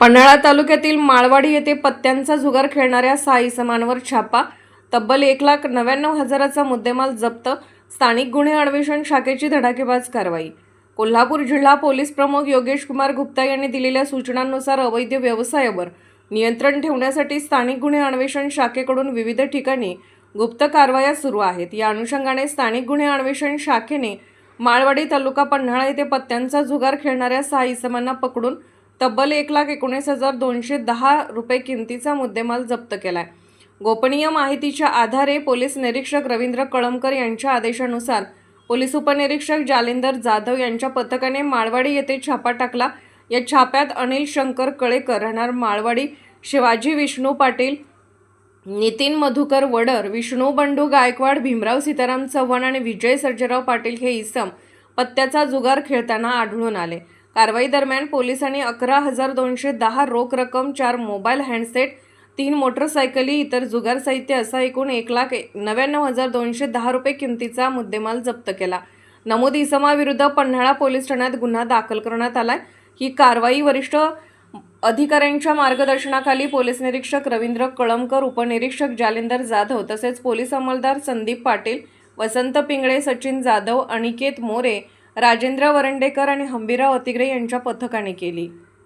पन्हाळा तालुक्यातील माळवाडी येथे पत्त्यांचा जुगार खेळणाऱ्या सहा इसमांवर छापा तब्बल एक लाख नव्याण्णव हजाराचा मुद्देमाल जप्त स्थानिक गुन्हे अन्वेषण शाखेची धडाकेबाज कारवाई. कोल्हापूर जिल्हा पोलीस प्रमुख योगेश कुमार गुप्ता यांनी दिलेल्या सूचनांनुसार अवैध व्यवसायावर नियंत्रण ठेवण्यासाठी स्थानिक गुन्हे अन्वेषण शाखेकडून विविध ठिकाणी गुप्त कारवाया सुरू आहेत. या अनुषंगाने स्थानिक गुन्हे अन्वेषण शाखेने माळवाडी तालुका पन्हाळा येथे पत्त्यांचा जुगार खेळणाऱ्या सहा इसमांना पकडून तब्बल एक लाख एकोणीस हजार दोनशे दहा रुपये किमतीचा मुद्देमाल जप्त केला आहे गोपनीय माहितीच्या आधारे पोलीस निरीक्षक रवींद्र कळमकर यांच्या आदेशानुसार पोलीस उपनिरीक्षक जालिंदर जाधव यांच्या पथकाने माळवाडी येथे छापा टाकला. या छाप्यात अनिल शंकर कळेकर राहणार माळवाडी शिवाजी विष्णू पाटील नितीन मधुकर वडर विष्णू बंडू गायकवाड भीमराव सीताराम चव्हाण आणि विजय सर्जेराव पाटील हे इसम पत्त्याचा जुगार खेळताना आढळून आले. कारवाई दरम्यान पोलिसांनी अकरा हजार दोनशे दहा रोख रक्कम चार मोबाईल हँडसेट तीन मोटरसायकली इतर जुगार साहित्य असा एकूण एक लाख नव्याण्णव हजार दोनशे दहा रुपये किमतीचा मुद्देमाल जप्त केला. नमूद इसमाविरुद्ध पन्हाळा पोलीस ठाण्यात गुन्हा दाखल करण्यात आलाय. ही कारवाई वरिष्ठ अधिकाऱ्यांच्या मार्गदर्शनाखाली पोलीस निरीक्षक रवींद्र कळमकर उपनिरीक्षक जालिंदर जाधव तसेच पोलीस अंमलदार संदीप पाटील वसंत पिंगळे सचिन जाधव अनिकेत मोरे राजेंद्र वरंडेकर आणि हंबीराव अतिग्रे यांच्या पथकाने केली.